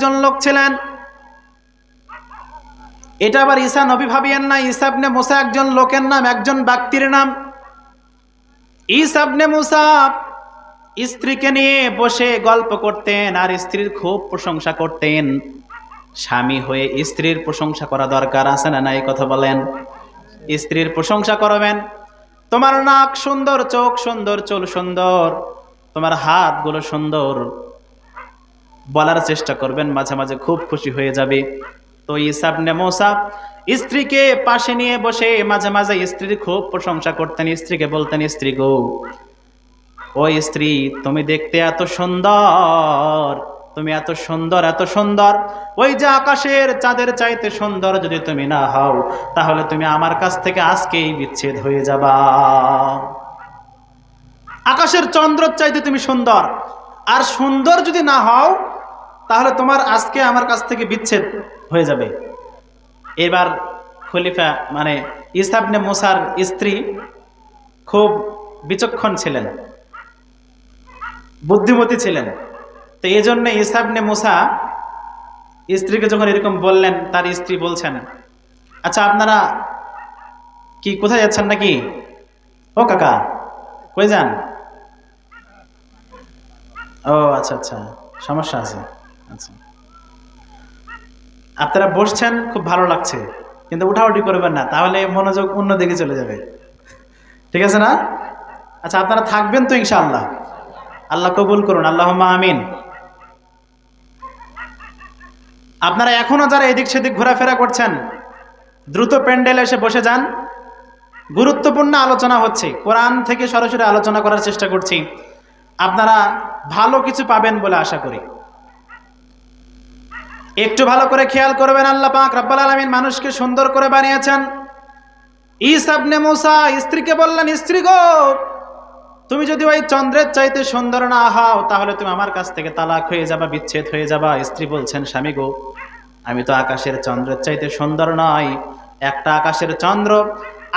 একজন লোক ছিলেন। এটা আবার ঈসা নবী ভাবিয়েন না ইসাবনে মুসা একজন লোকের নাম, একজন ব্যক্তির নাম। ইসাবনে মুসা স্ত্রীকে নিয়ে বসে গল্প করতেন আর স্ত্রীর খুব প্রশংসা করতেন। স্বামী হয়ে স্ত্রীর প্রশংসা করা দরকার আছে না না এই কথা বলেন। স্ত্রীর প্রশংসা করবেন। তোমার নাক সুন্দর, চোখ সুন্দর, চুল সুন্দর, তোমার হাতগুলো সুন্দর। বলার চেষ্টা করবেন, মাঝে মাঝে খুব খুশি হয়ে যাবে। তো ইসাবনে মোসা স্ত্রীকে পাশে নিয়ে বসে মাঝে মাঝে স্ত্রীর খুব প্রশংসা করতেন, স্ত্রীকে বলতেন, স্ত্রী গো, ও স্ত্রী, তুমি দেখতে এত সুন্দর, তুমি এত সুন্দর এত সুন্দর। ওই যে আকাশের চাঁদের চাইতে সুন্দর যদি তুমি না হও, তাহলে তুমি আমার কাছ থেকে আজকেই বিচ্ছেদ হয়ে যাবা। আকাশের চন্দ্রের চাইতে তুমি সুন্দর, আর সুন্দর যদি না হও তাহলে তোমার আজকে আমার কাছ থেকে বিচ্ছেদ হয়ে যাবে। এবার খলিফা মানে ইসাবনে মুসার স্ত্রী খুব বিচক্ষণ ছিলেন, বুদ্ধিমতী ছিলেন। তো এই জন্য ইসাবনে মুসা স্ত্রীকে যখন এরকম বললেন, তার স্ত্রী বলছেন আচ্ছা আপনারা কি কোথায় যাচ্ছেন নাকি? ও কাকা, কই যান? ও আচ্ছা আচ্ছা সমস্যা আছে। আচ্ছা। আপনারা বসছেন, খুব ভালো লাগছে, কিন্তু উঠাউটি করবেন না, তাহলে মনোযোগ অন্যদিকে চলে যাবে। ঠিক আছে না? আচ্ছা আপনারা থাকবেন তো ইনশাআল্লাহ। আল্লাহ কবুল করুন আল্লাহ আমিন। আপনারা এখনও যারা এদিক সেদিক ঘোরাফেরা করছেন, দ্রুত প্যান্ডেলে এসে বসে যান। গুরুত্বপূর্ণ আলোচনা হচ্ছে, কোরআন থেকে সরাসরি আলোচনা করার চেষ্টা করছি। আপনারা ভালো কিছু পাবেন বলে আশা করি। একটু ভালো করে খেয়াল করবেন, আল্লাহ পাক রব্বাল আলমিন মানুষকে সুন্দর করে বানিয়েছেন। ইসাবনে মুসা, স্ত্রীকে বললেন, স্ত্রী গো, তুমি যদি ওই চন্দ্রের চাইতে সুন্দর না হও, তাহলে তুমি আমার কাছ থেকে তালাক হয়ে যাবা, বিচ্ছেদ হয়ে যাবা। স্ত্রী বলছেন, স্বামী গো, আমি তো আকাশের চন্দ্রের চাইতে সুন্দর নয়। একটা আকাশের চন্দ্র,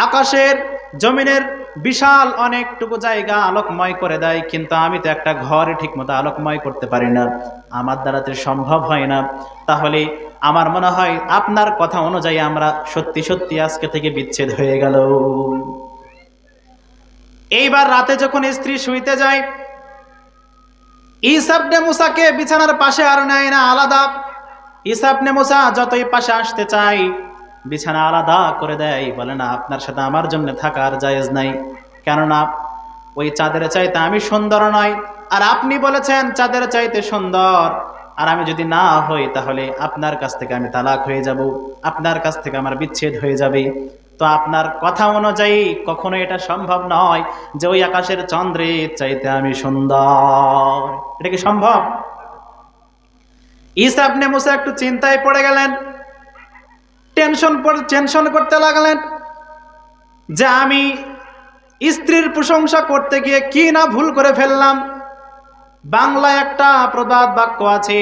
আকাশের জমিনের বিশাল অনেকটুকু জায়গা আলোকময় করে দেয়, কিন্তু আমি তো একটা ঘর ঠিকমতো আলোকময় করতে পারি না। আমার দ্বারাতে সম্ভব হয় না। তাহলে আমার মনে হয় আপনার কথা অনুযায়ী আমরা সত্যি সত্যি আজকে থেকে বিচ্ছেদ হয়ে গেল। এইবার রাতে যখন স্ত্রী শুইতে যায় ইসাবনে মুসাকে বিছানার পাশে আর নেয় না, আলাদা। ইসাবনে মুসা যতই পাশে আসতে চাই বিছানা আলাদা করে দেয়, বলে না, আপনার সাথে আমার জন্য থাকার জায়েজ নাই। কেননা, ওই চাঁদের চাইতে আমি সুন্দর নয়, আর আপনি বলেছেন চাঁদের চাইতে সুন্দর। আর আমি যদি না হই, তাহলে আপনার কাছ থেকে আমি তালাক হয়ে যাব, আপনার কাছ থেকে আমার বিচ্ছেদ হয়ে যাবে। তো আপনার কথা অনুযায়ী, কখনো এটা সম্ভব নয় যে ওই আকাশের চন্দ্রের চাইতে আমি সুন্দর। এটা কি সম্ভব? ইসাবনে মুসা একটু চিন্তায় পড়ে গেলেন। টেনশন টেনশন করতে লাগলেন যে আমি স্ত্রীর প্রশংসা করতে গিয়ে কি না ভুল করে ফেললাম। বাংলায় একটা প্রবাদ বাক্য আছে,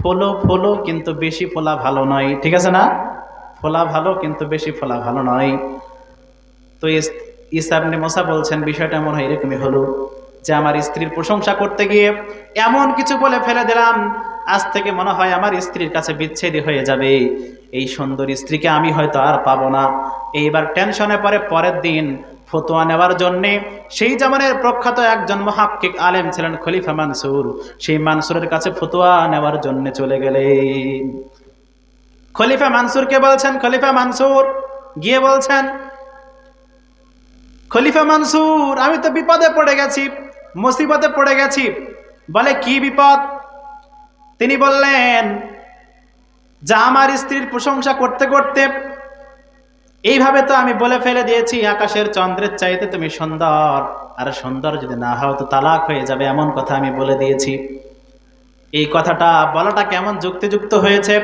ফলো ফলো কিন্তু বেশি ফোলা ভালো নয়। ঠিক আছে না? ফোলা ভালো কিন্তু বেশি ফোলা ভালো নয়। তো ইসাবনে মোসা বলছেন, বিষয়টা মনে হয় এরকমই হলো যে আমার স্ত্রীর প্রশংসা করতে গিয়ে এমন কিছু বলে ফেলে দিলাম, আজ থেকে মনে হয় আমার স্ত্রীর কাছে বিচ্ছেদই হয়ে যাবে। এই সুন্দর স্ত্রীকে আমি হয়তো আর পাবো না। এইবার টেনশনে পরে পরের দিন ফতোয়া নেওয়ার জন্যে সেই জামানের প্রখ্যাত একজন মহাক্কিক আলেম ছিলেন খলিফা মানসুর। সেই মানসুরের কাছে ফতোয়া নেওয়ার জন্যে চলে গেলেন। খলিফা মানসুরকে বলছেন? খলিফা মানসুর? গিয়ে বলছেন, খলিফা মানসুর, আমি তো বিপদে পড়ে গেছি, মুসিবতে পড়ে গেছি। বলে, কি বিপদ? তিনি বললেন যা আমার স্ত্রীর প্রশংসা করতে করতে, এইভাবে তো আমি বলে ফেলে দিয়েছি, আকাশের চন্দ্রের চাইতে তুমি সুন্দর। আর সুন্দর যদি না হও তো তালাক হয়ে যাবে, এমন কথা আমি বলে দিয়েছি। এই কথাটা বলাটা কেমন যুক্তিযুক্ত হয়েছে?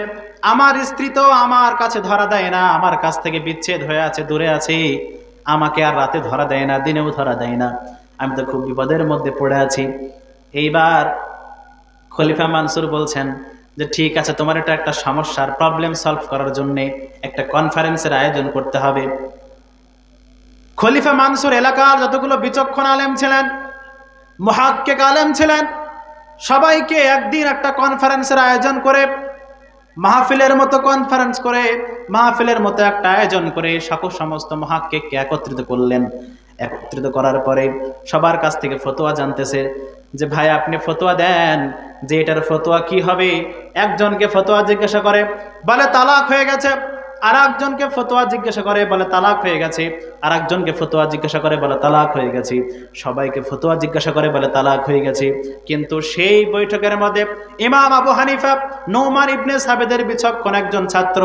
আমার স্ত্রী তো আমার কাছে ধরা দেয় না, আমার কাছ থেকে বিচ্ছেদ হয়ে আছে, দূরে আছে। আমাকে আর রাতে ধরা দেয় না, দিনেও ধরা দেয় না। আমি তো খুব বিপদের মধ্যে পড়ে আছি। এইবার খলিফা মানসুর বলছেন যে ঠিক আছে, তোমার এটা একটা সমস্যার প্রবলেম সলভ করার জন্য একটা কনফারেন্সের আয়োজন করতে হবে। খলিফা মানসুর এলাকার যতগুলো বিচক্ষণ আলেম ছিলেন, মহাক্কেক আলেম ছিলেন, সবাইকে একদিন একটা কনফারেন্সের আয়োজন করে, মাহফিলের মতো কনফারেন্স করে, মাহফিলের মতো একটা আয়োজন করে সকল সমস্ত মহাক্কেককে একত্রিত করলেন। একত্রিত করার পরে সবার কাছ থেকে ফতোয়া জানতেছে যে, ভাই, আপনি ফতোয়া দেন। যে এটার ফতোয়া কি হবে? একজনকে ফতোয়া জিজ্ঞাসা করে, বলে, তালাক হয়ে গেছে। আর একজনকে ফতোয়া জিজ্ঞাসা করে, বলে, তালাক হয়ে গেছে। আর একজনকে ফতোয়া জিজ্ঞাসা করে, বলে, তালাক হয়ে গেছে। সবাইকে ফতোয়া জিজ্ঞাসা করে, বলে, তালাক হয়ে গেছে। কিন্তু সেই বৈঠকের মধ্যে ইমাম আবু হানিফা, নৌমান ইবনে সাবেদের বিচক্ষণ একজন ছাত্র,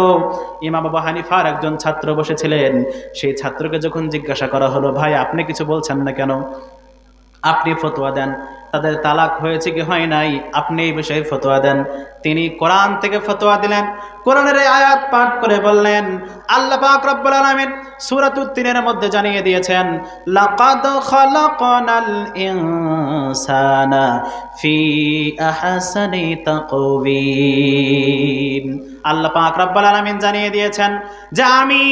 ইমাম আবু হানিফার একজন ছাত্র বসেছিলেন। সেই ছাত্রকে যখন জিজ্ঞাসা করা হলো, ভাই, আপনি কিছু বলছেন না কেন? আপনি ফতোয়া দেন। তাদের তালাক হয়েছে কি হয় নাই, আপনি এই বিষয়ে ফতোয়া দেন। তিনি কোরআন থেকে ফতোয়া দিলেন, কোরআনের আয়াত পাঠ করে বললেন, আল্লাহ পাক রব্বুল আলামিন সূরাতুত তিনের মধ্যে জানিয়ে দিয়েছেন, লাকাদ খালাকনাল ইনসানা ফি আহসানি তাকওয়িম। আল্লাহ পাক রব্বুল আলামিন জানিয়ে দিয়েছেন যে আমি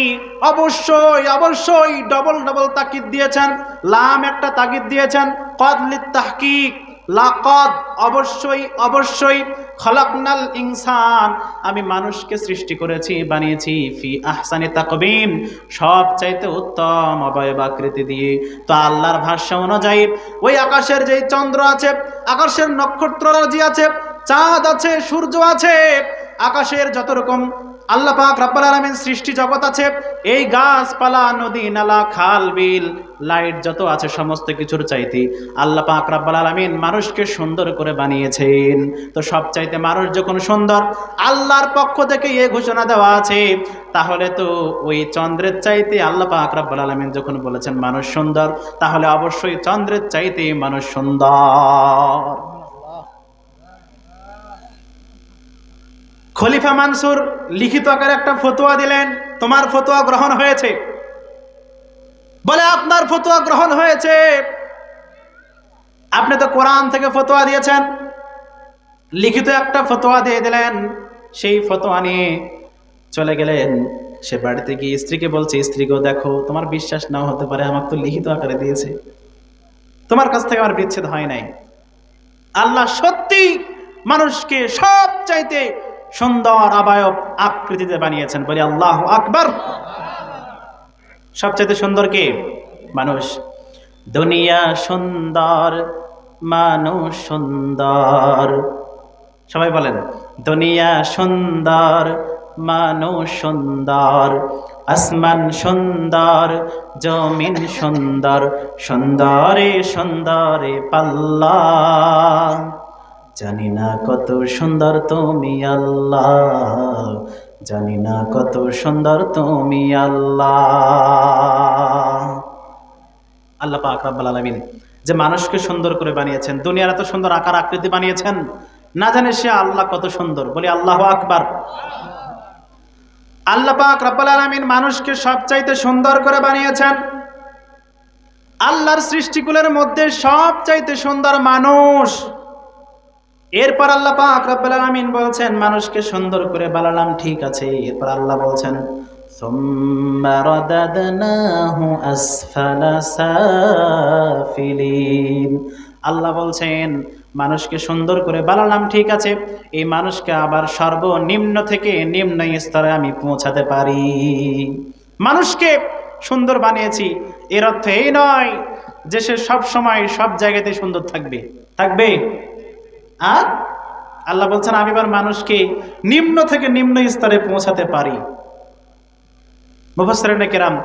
অবশ্যই অবশ্যই ডবল ডবল তাকিদ দিয়েছেন, লাম একটা তাকিদ দিয়েছেন কদলিত তাহকিক, লাকদ, অবশ্যই অবশ্যই, খলাকনাল ইনসান, আমি মানুষকে সৃষ্টি করেছি, বানিয়েছি, ফি আহসানি তাকবিম সব চাইতে উত্তম অবয়ব আকৃতি দিয়ে। তো আল্লাহর ভাষ্য অনুযায়ী, ওই আকাশের যেই চন্দ্র আছে, আকাশের নক্ষত্ররাজি আছে, চাঁদ আছে, সূর্য আছে আকাশের যত রকম আল্লাহ পাক রব্বুল আলামিন সৃষ্টি জগৎ আছে, এই গাছপালা, নদী, নালা, খাল, বিল, লাইট যত আছে, সমস্ত কিছুর চাইতে আল্লাহ পাক রব্বুল আলামিন মানুষকে সুন্দর করে বানিয়েছেন। তো সব চাইতে মানুষ যখন সুন্দর, আল্লাহর পক্ষ থেকে এ ঘোষণা দেওয়া আছে, তাহলে তো ওই চন্দ্রের চাইতে আল্লাহ পাক রব্বুল আলামিন যখন বলেছেন মানুষ সুন্দর, তাহলে অবশ্যই চন্দ্রের চাইতে মানুষ সুন্দর। খলিফা মানসুর লিখিত আকারে একটা ফতোয়া দিলেন, তোমার ফতোয়া গ্রহণ হয়েছে। বলে, আপনার ফতোয়া গ্রহণ হয়েছে। আপনি তো কোরআন থেকে ফতোয়া দিয়েছেন। লিখিত একটা ফতোয়া দিয়ে দিলেন, সেই ফতোয়া নিয়ে চলে গেলেন। সে বাড়িতে গিয়ে স্ত্রীকে বলছে স্ত্রীকেও দেখো, তোমার বিশ্বাস নাও হতে পারে, আমাকে তো লিখিত আকারে দিয়েছে। তোমার কাছ থেকে আমার বিচ্ছেদ হয় নাই। আল্লাহ সত্যি মানুষকে সব চাইতে সুন্দর আবায়ব আকৃতিতে বানিয়েছেন। বলি আল্লাহ আকবর। সবচাইতে সুন্দর কে? মানুষ। দুনিয়া সুন্দর, মানুষ সুন্দর। সবাই বলেন, দুনিয়া সুন্দর, মানুষ সুন্দর, আসমান সুন্দর, জমিন সুন্দর, সুন্দরে সুন্দরে পাল্লা। জানি না কত সুন্দর তুমি আল্লাহ জানি না কত সুন্দর তুমি আল্লাহ। আল্লাহ পাক রাব্বুল আলামিন যে মানুষকে সুন্দর করে বানিয়েছেন, দুনিয়ার এত সুন্দর আকার আকৃতি বানিয়েছেন, না জানে সে আল্লাহ কত সুন্দর। বলি আল্লাহ আকবার। আল্লাহ পাক রাব্বুল আলামিন মানুষকে সবচাইতে সুন্দর করে বানিয়েছেন। আল্লাহর সৃষ্টিকুলের মধ্যে সবচাইতে সুন্দর মানুষ এরপর আল্লাহ পাক রব্বুল আলামিন বলছেন, মানুষকে সুন্দর করে বানালাম, ঠিক আছে। এরপর আল্লাহ বলছেন, সুম্মা রাদাদনাহু আসফালা সাফিলিন। আল্লাহ বলছেন, মানুষকে সুন্দর করে বানালাম, ঠিক আছে। এই মানুষকে আবার সর্বনিম্ন থেকে নিম্ন স্তরে আমি পৌঁছাতে পারি। মানুষকে সুন্দর বানিয়েছি। এর অর্থ এই নয় যে সে সব সময় সব জায়গাতে সুন্দর থাকবে। থাকবে? আর আল্লাহ বলছেন, আমি এবার মানুষকে নিম্ন থেকে নিম্ন স্তরে পৌঁছাতে পারি। মুফাসসিরিনে কেরাম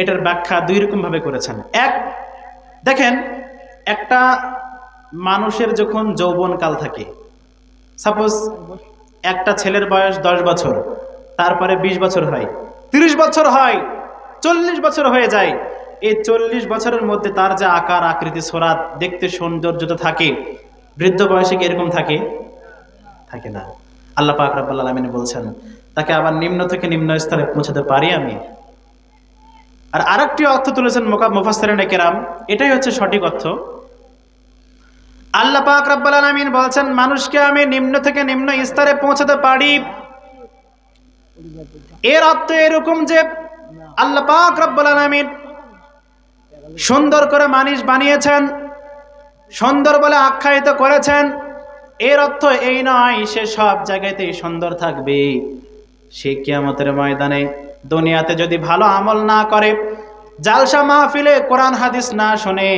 এটার ব্যাখ্যা দুই রকম ভাবে করেছেন। এক, দেখেন, একটা মানুষের যখন যৌবনকাল থাকে সাপোজ একটা ছেলের বয়স দশ বছর, তারপরে ২০ বছর হয় ৩০ বছর হয়, চল্লিশ বছর হয়ে যায়, এই চল্লিশ বছরের মধ্যে তার যে আকার, আকৃতি, সোরাত দেখতে সৌন্দর্যতা থাকে বৃদ্ধ বয়সে কি এরকম থাকে? থাকে না। আল্লাহ পাক রাব্বুল আলামিন বলছেন, তাকে আবার নিম্ন থেকে নিম্ন স্তরে পৌঁছাতে পারি আমি? আর আরেকটি অর্থ তুলেছেন মুফাসসিরিনে কেরাম, এটাই হচ্ছে সঠিক অর্থ। আল্লাহ পাক রাব্বুল আলামিন বলছেন, মানুষকে আমি নিম্ন থেকে নিম্ন স্তরে পৌঁছাতে পারি। এর অর্থ এরকম যে, আল্লাহ পাক রাব্বুল আলামিন সুন্দর করে মানুষ বানিয়েছেন সুন্দর বলে আখ্যায়িত করেছেন, এর অর্থ এই নয় সে সব জায়গাতেই সুন্দর থাকবে। সে কিয়ামতের ময়দানে দুনিয়াতে যদি ভালো আমল না করে, জালসা মাহফিলে কোরআন হাদিস না শুনে